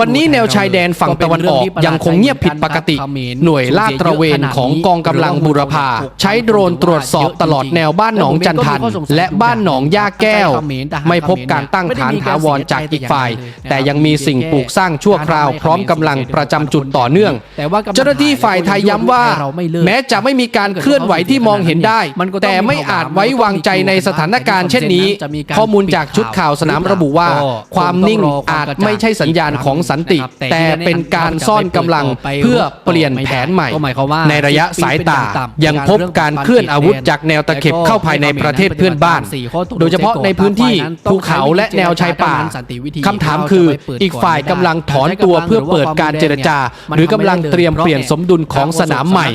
วันนี้แนวชายแดนฝั่งตะวันออกยังคงเงียบผิดปกติ หน่วยลาดตระเวนของกองกำลังบุรพาใช้โดรนตรวจสอบตลอดแนวบ้านหนองจันทัน และบ้านหนองย่าแก้ว ไม่พบการตั้งฐานถาวรจากอีกฝ่าย แต่ยังมีสิ่งปลูกสร้างชั่วคราวพร้อมกำลังประจำจุดต่อเนื่องแต่ว่าเจ้าหน้าที่ฝ่ายไทยย้ำว่า แม้จะไม่มีการเคลื่อนไหวที่มองเห็นได้ แต่ไม่อาจไว้วางใจในสถานการณ์เช่นนี้ ข้อมูลจากชุดข่าวสนามระบุว่า ความนิ่งอาจไม่ใช่สัญญาณของสันติ แต่เป็นการซ่อนกำลังเพื่อเปลี่ยนแผนใหม่ก็หมายความว่าในระยะสายตายังพบการเคลื่อนอาวุธจากแนวตะเข็บเข้าภายในประเทศเพื่อนบ้าน โดยเฉพาะในพื้นที่ภูเขาและแนวชายป่าคำถามคืออีกฝ่ายกำลังถอนตัวเพื่อเปิดการเจรจา หรือกำลังเตรียมเปลี่ยนสมดุลของสนามใหม่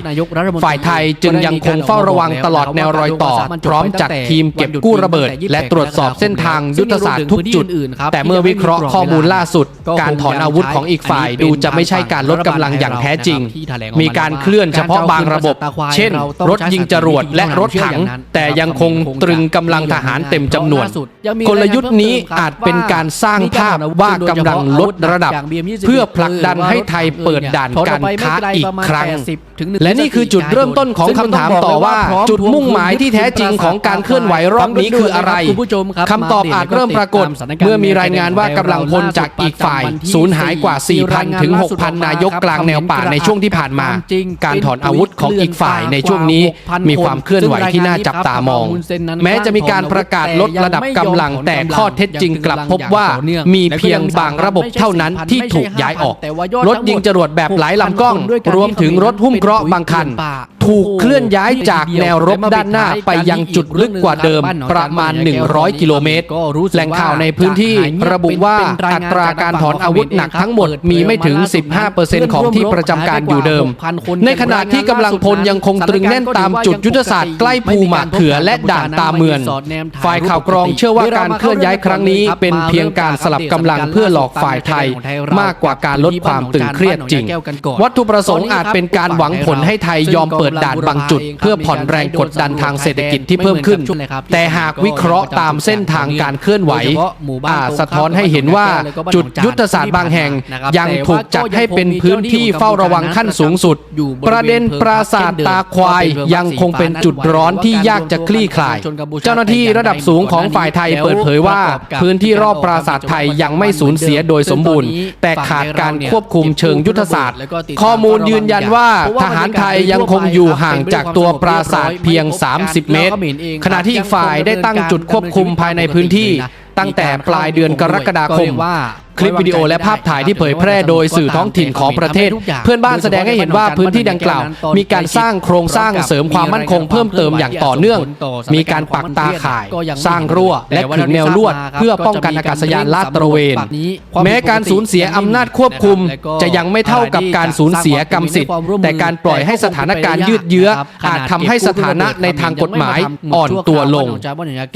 ฝ่ายไทยจึงยังคงเฝ้าระวังตลอดแนวรอยต่อ พร้อมจัดทีมเก็บกู้ระเบิด และตรวจสอบเส้นทางยุทธศาสตร์ทุกจุด แต่เมื่อวิเคราะห์ข้อมูลล่าสุด การถอนอาวุธของอีกฝ่าย ดูจะไม่ใช่การลดกำลังอย่างแท้จริง มีการเคลื่อนเฉพาะบางระบบ เช่น รถยิงจรวดและรถถัง แต่ยังคงตรึงกำลังทหารเต็มจำนวน กลยุทธ์นี้อาจเป็นการสร้างภาพว่ากำลังลดระดับ เพื่อผลักดันให้ไทยเปิดด่านการค้าอีกครั้ง และนี่คือจุดเริ่มต้นของคำถามต่อว่า จุดมุ่งหมายที่แท้จริงของการเคลื่อนไหวรอบนี้คืออะไรคุณผู้ชมครับคำตอบอาจเริ่มปรากฏ เมื่อมีรายงานว่ากำลังพลจากอีกฝ่ายสูญหายกว่า 4,000 ถึง 6,000 นายกกลางแนวป่าในช่วงที่ผ่านมา การถอนอาวุธของอีกฝ่ายในช่วงนี้มีความเคลื่อนไหวที่น่าจับตามอง แม้จะมีการประกาศลดระดับกำลังแต่ข้อเท็จจริงกลับพบว่ามีเพียงบางระบบเท่านั้นที่ถูกย้ายออก รถยิงจรวดแบบหลายลำกล้อง รวมถึงรถหุ้มเกราะบางคัน ถูกเคลื่อนย้ายจากแนวรบด้านหน้าไปยังจุดลึกกว่าเดิมประมาณ 100 กิโลเมตรแหล่งข่าวในพื้นที่ระบุว่าอัตราการถอนอาวุธหนักทั้งหมดมีไม่ถึง 15%ของที่ประจำการอยู่เดิม ในขณะที่กำลังพลยังคงตรึงแน่นตามจุดยุทธศาสตร์ใกล้ภูหมากเขือและด่านตาเมืองฝ่ายข่าวกรองเชื่อว่าการเคลื่อนย้ายครั้งนี้เป็นเพียงการสลับกำลังเพื่อหลอกฝ่ายไทย มากกว่าการลดความตึงเครียดจริง วัตถุประสงค์อาจเป็นการหวังผลให้ไทยยอมเปิดด่านบางจุด เพื่อผ่อนแรงกดดันทางเศรษฐกิจที่เพิ่มขึ้น แต่หากวิเคราะห์ตามเส้นทางการเคลื่อนไหวอาจสะท้อนให้เห็นว่าจุดยุทธศาสตร์บางแห่ง ยังถูกจัดให้เป็นพื้นที่เฝ้าระวังขั้นสูงสุด ประเด็นปราสาทตาควายยังคงเป็นจุดร้อนที่ยากจะคลี่คลาย เจ้าหน้าที่ระดับสูงของฝ่ายไทยเปิดเผยว่า พื้นที่รอบปราสาทไทยยังไม่สูญเสียโดยสมบูรณ์ แต่ขาดการควบคุมเชิงยุทธศาสตร์ ข้อมูลยืนยันว่าทหารไทยยังคงอยู่ห่างจากตัวปราสาทเพียง 30 เมตร ขณะที่อีกฝ่ายได้ตั้งจุดควบคุมภายในพื้นที่ ตั้งแต่ปลายเดือนกรกฎาคม คลิปวิดีโอและภาพถ่ายที่เผยแพร่โดยสื่อท้องถิ่นของประเทศ เพื่อนบ้านแสดงให้เห็นว่าพื้นที่ดังกล่าว มีการสร้างโครงสร้างเสริมความมั่นคงเพิ่มเติมอย่างต่อเนื่อง มีการปักตาข่าย สร้างรั้วและขึงแนวลวด เพื่อป้องกันอากาศยานลาดตระเวน แม้การสูญเสียอำนาจควบคุม จะยังไม่เท่ากับการสูญเสียกรรมสิทธิ์ แต่การปล่อยให้สถานการณ์ยืดเยื้อ อาจทำให้สถานะในทางกฎหมายอ่อนตัวลง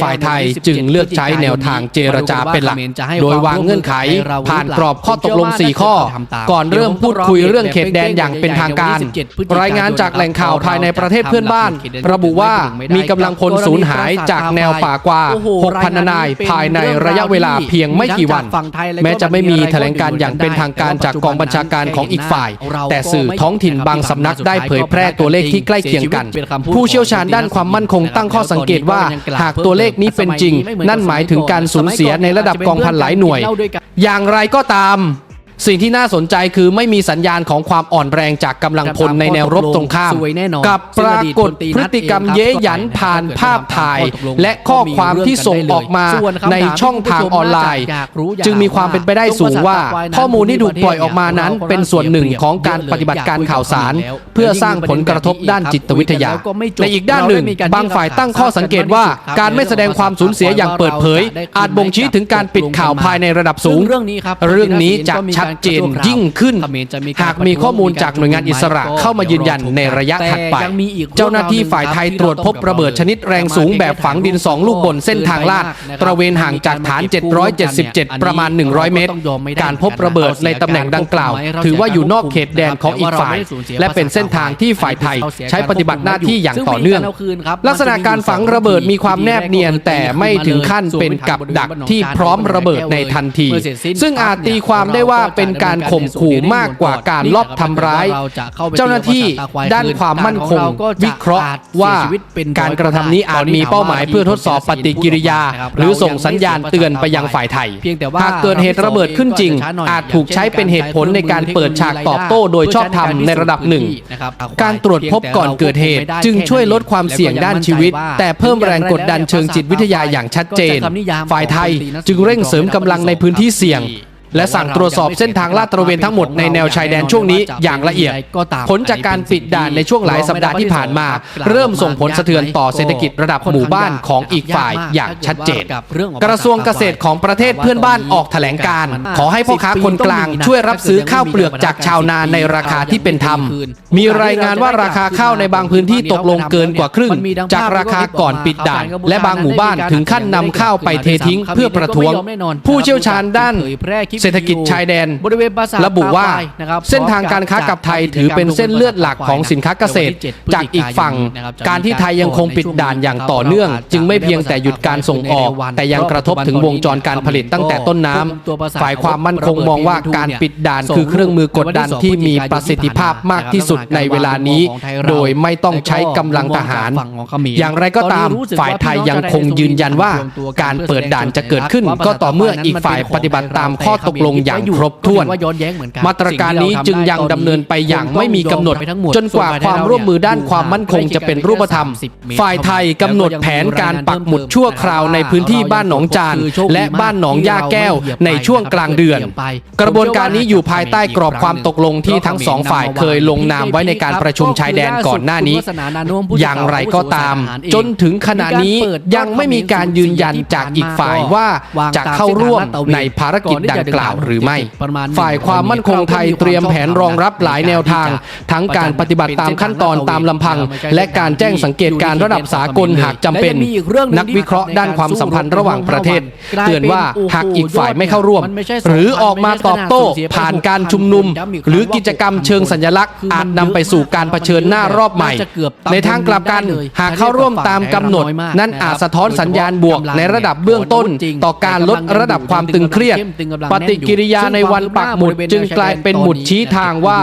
ฝ่ายไทยจึงเลือกใช้แนวทางเจรจาเป็นหลัก โดยวางเงื่อนไขผ่านกรอบข้อตกลง 4 ข้อ ก่อนเริ่มพูดคุยเรื่องเขตแดนอย่างเป็นทางการ รายงานจากแหล่งข่าวภายในประเทศเพื่อนบ้าน ระบุว่ามีกำลังพลสูญหายจากแนวป่ากว่า 6,000 นาย ภายในระยะเวลาเพียงไม่กี่วัน แม้จะไม่มีแถลงการอย่างเป็นทางการจากกองบัญชาการของอีกฝ่าย แต่สื่อท้องถิ่นบางสำนักได้เผยแพร่ตัวเลขที่ใกล้เคียงกัน ผู้เชี่ยวชาญด้านความมั่นคงตั้งข้อสังเกตว่า หากตัวเลขนี้เป็นจริง นั่นหมายถึงการสูญเสียในระดับกองพันหลายหน่วยอย่างไรก็ตาม สิ่งที่น่าสนใจคือไม่มีสัญญาณของความอ่อนแรงจากกำลังพลในแนวรบตรงข้ามสวยแน่นอนกับปรากฏพฤติกรรมเย้ยหยันผ่านภาพถ่าย และข้อความที่ส่งออกมาในช่องทางออนไลน์ จึงมีความเป็นไปได้สูงว่า ข้อมูลที่ถูกปล่อยออกมานั้นเป็นส่วนหนึ่งของการปฏิบัติการข่าวสาร เพื่อสร้างผลกระทบด้านจิตวิทยาในอีกด้านหนึ่ง บางฝ่ายตั้งข้อสังเกตว่าการไม่แสดงความสูญเสียอย่างเปิดเผย อาจบ่งชี้ถึงการปิดข่าวภายในระดับสูง เรื่องนี้ครับเรื่องนี้จะชัดเจนยิ่งขึ้น หากมีข้อมูลจากหน่วยงานอิสระเข้ามายืนยันในระยะถัดไป เจ้าหน้าที่ฝ่ายไทยตรวจพบระเบิดชนิดแรงสูงแบบฝังดิน 2 ลูกบนเส้นทางลาด ตระเวนห่างจากฐาน 777 ประมาณ 100 เมตร การพบระเบิดในตำแหน่งดังกล่าว ถือว่าอยู่นอกเขตแดนของอีกฝ่าย และเป็นเส้นทางที่ฝ่ายไทยใช้ปฏิบัติหน้าที่อย่างต่อเนื่อง ลักษณะการฝังระเบิดมีความแนบเนียนแต่ไม่ถึงขั้นเป็นกับดักที่พร้อมระเบิดในทันที ซึ่งอาจตีความได้ว่าเป็นการข่มขู่มากกว่าการลอบทำร้าย เจ้าหน้าที่ด้านความมั่นคงวิเคราะห์ว่าการกระทำนี้อาจมีเป้าหมายเพื่อทดสอบปฏิกิริยา หรือส่งสัญญาณเตือนไปยังฝ่ายไทยหากเกิดเหตุระเบิดขึ้นจริง อาจถูกใช้เป็นเหตุผลในการเปิดฉากตอบโต้โดยชอบธรรมในระดับหนึ่ง การตรวจพบก่อนเกิดเหตุ จึงช่วยลดความเสี่ยงด้านชีวิต แต่เพิ่มแรงกดดันเชิงจิตวิทยาอย่างชัดเจน ฝ่ายไทยจึงเร่งเสริมกำลังในพื้นที่เสี่ยง และสั่งตรวจสอบเส้นทางลาดตระเวนทั้งหมดในแนวชายแดนช่วงนี้อย่างละเอียดผลจากการปิดด่านในช่วงหลายสัปดาห์ที่ผ่านมา เริ่มส่งผลสะเทือนต่อเศรษฐกิจระดับหมู่บ้านของอีกฝ่ายอย่างชัดเจน กระทรวงเกษตรของประเทศเพื่อนบ้านออกแถลงการ ขอให้พ่อค้าคนกลางช่วยรับซื้อข้าวเปลือกจากชาวนาในราคาที่เป็นธรรม มีรายงานว่าราคาข้าวในบางพื้นที่ตกลงเกินกว่าครึ่ง จากราคาก่อนปิดด่าน และบางหมู่บ้านถึงขั้นนำข้าวไปเททิ้งเพื่อประท้วง ผู้เชี่ยวชาญด้านเศรษฐกิจชายแดนบริเวณปราสาทระบุว่าตควยนะครับเส้นทางการค้ากับไทยถือเป็นเส้นเลือดหลักของสินค้าเกษตร จากอีกฝั่ง การที่ไทยยังคงปิดด่านอย่างต่อเนื่อง จึงไม่เพียงแต่หยุดการส่งออก แต่ยังกระทบถึงวงจรการผลิตตั้งแต่ต้นน้ำฝ่ายความมั่นคงมองว่าการปิดด่านคือเครื่องมือกดดันที่มีประสิทธิภาพมากที่สุดในเวลานี้ โดยไม่ต้องใช้กำลังทหาร อย่างไรก็ตามฝ่ายไทยยังคงยืนยันว่า การเปิดด่านจะเกิดขึ้น ก็ต่อเมื่ออีกฝ่ายปฏิบัติตามข้อตกลงอย่างครบถ้วนว่าย้อนแย้งเหมือนกันมาตรการนี้จึงยังดำเนินไปอย่างไม่มีกำหนด จนกว่าความร่วมมือด้านความมั่นคงจะเป็นรูปธรรม ฝ่ายไทยกำหนดแผนการปักหมุดชั่วคราวในพื้นที่บ้านหนองจาน และบ้านหนองย่าแก้วในช่วงกลางเดือน กระบวนการนี้อยู่ภายใต้กรอบความตกลงที่ทั้งสองฝ่ายเคยลงนามไว้ในการประชุมชายแดนก่อนหน้านี้ อย่างไรก็ตาม จนถึงขณะนี้ยังไม่มีการยืนยันจากอีกฝ่ายว่าจะเข้าร่วมในภารกิจดังกล่าวหรือไม่ ฝ่ายความมั่นคงไทยเตรียมแผนรองรับหลายแนวทาง ทั้งการปฏิบัติตามขั้นตอนตามลำพัง และการแจ้งสังเกตการณ์ระดับสากลหากจำเป็น นักวิเคราะห์ด้านความสัมพันธ์ระหว่างประเทศ เตือนว่าหากอีกฝ่ายไม่เข้าร่วม หรือออกมาตอบโต้ผ่านการชุมนุม หรือกิจกรรมเชิงสัญลักษณ์อาจนำไปสู่การเผชิญหน้ารอบใหม่ ในทางกลับกันหากเข้าร่วมตามกำหนด นั่นอาจสะท้อนสัญญาณบวกในระดับเบื้องต้น ต่อการลดระดับความตึงเครียดปฏิกิริยาในวันปักหมุดจึงกลายเป็นหมุดชี้ทางว่า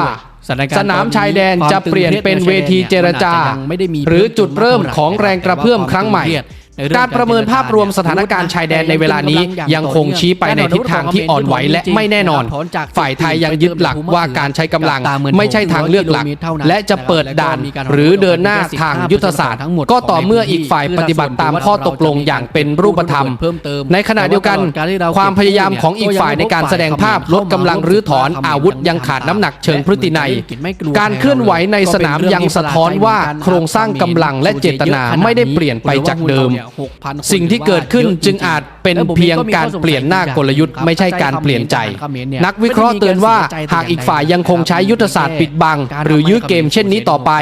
สนามชายแดนจะเปลี่ยนเป็นเวทีเจรจา หรือจุดเริ่มของแรงกระเพื่อมครั้งใหม่ การประเมินภาพรวมสถานการณ์ชายแดนในเวลานี้ ยังคงชี้ไปในทิศทางที่อ่อนไหวและไม่แน่นอน ฝ่ายไทยยังยึดหลักว่าการใช้กำลังไม่ใช่ทางเลือกหลัก และจะเปิดด่านหรือเดินหน้าทางยุทธศาสตร์ก็ต่อเมื่ออีกฝ่ายปฏิบัติตามข้อตกลงอย่างเป็นรูปธรรม ในขณะเดียวกัน ความพยายามของอีกฝ่ายในการแสดงภาพลดกำลังรื้อถอนอาวุธยังขาดน้ำหนักเชิงพฤตินัย การเคลื่อนไหวในสนามยังสะท้อนว่าโครงสร้างกำลังและเจตนาไม่ได้เปลี่ยนไปจากเดิมสิ่งที่เกิดขึ้นจึงอาจเป็นเพียงการเปลี่ยนหน้ากลยุทธ์ไม่ใช่การเปลี่ยนใจ นักวิเคราะห์เตือนว่าหากอีกฝ่ายยังคงใช้ยุทธศาสตร์ปิดบัง หรือยื้อเกมเช่นนี้ต่อไป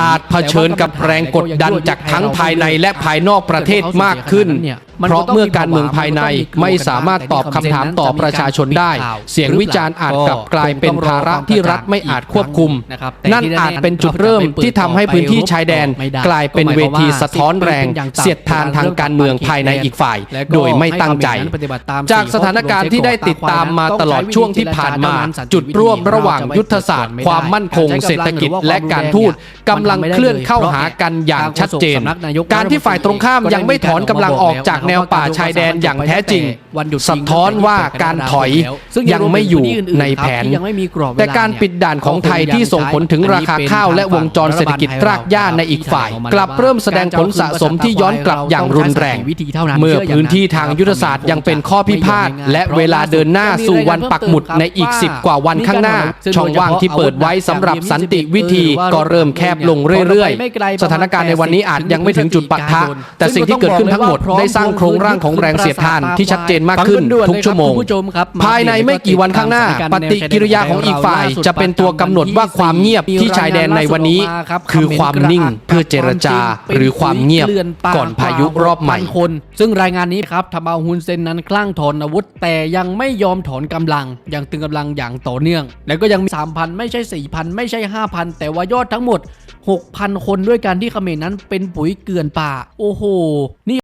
อาจเผชิญกับแรงกดดันจากทั้งภายในและภายนอกประเทศมากขึ้นเพราะเมื่อการเมืองภายในไม่สามารถตอบคำถามต่อประชาชนได้ เสียงวิจารณ์อาจกลับกลายเป็นภาระที่รัฐไม่อาจควบคุม นั่นอาจเป็นจุดเริ่มที่ทำให้พื้นที่ชายแดน กลายเป็นเวทีสะท้อนแรง เสียดทานทางการเมืองภายในอีกฝ่าย โดยไม่ตั้งใจ จากสถานการณ์ที่ได้ติดตามมาตลอดช่วงที่ผ่านมา จุดร่วมระหว่างยุทธศาสตร์ ความมั่นคงเศรษฐกิจและการทูตกำลังเคลื่อนเข้าหากันอย่างชัดเจน การที่ฝ่ายตรงข้ามยังไม่ถอนกำลังออกจากแนวป่าชายแดนอย่างแท้จริงสะท้อนว่าการถอยยังไม่อยู่ในแผน แต่การปิดด่านของไทยที่ส่งผลถึงราคาข้าวและวงจรเศรษฐกิจรากหญ้าในอีกฝ่าย กลับเริ่มแสดงผลสะสมที่ย้อนกลับอย่างรุนแรง เมื่อพื้นที่ทางยุทธศาสตร์ยังเป็นข้อพิพาทและเวลาเดินหน้าสู่วันปักหมุดในอีก 10 กว่าวันข้างหน้า ช่องว่างที่เปิดไว้สำหรับสันติวิธีก็เริ่มแคบลงเรื่อยๆ สถานการณ์ในวันนี้อาจยังไม่ถึงจุดปะทะแต่สิ่งที่เกิดขึ้นทั้งหมดได้สร้างโครงร่างของแรงเสียดทานที่ชัดเจนมากขึ้นทุกชั่วโมง ภายในไม่กี่วันข้างหน้า ปฏิกิริยาของอีกฝ่าย จะเป็นตัวกำหนดว่าความเงียบที่ชายแดนในวันนี้ คือความนิ่งเพื่อเจรจา หรือความเงียบก่อนพายุรอบใหม่คนซึ่งรายงานนี้ครับทำเอาฮุนเซนนั้นคลั่งถอนอาวุธ แต่ยังไม่ยอมถอนกำลัง ยังตึงกำลังอย่างต่อเนื่อง แล้วก็ยังมี 3,000 ไม่ใช่ 4,000 ไม่ใช่ 5,000 แต่ว่ายอดทั้งหมด 6,000 คนด้วยกันที่เขมรนั้นเป็นปุ๋ยเกลื่อนป่า โอ้โหนี่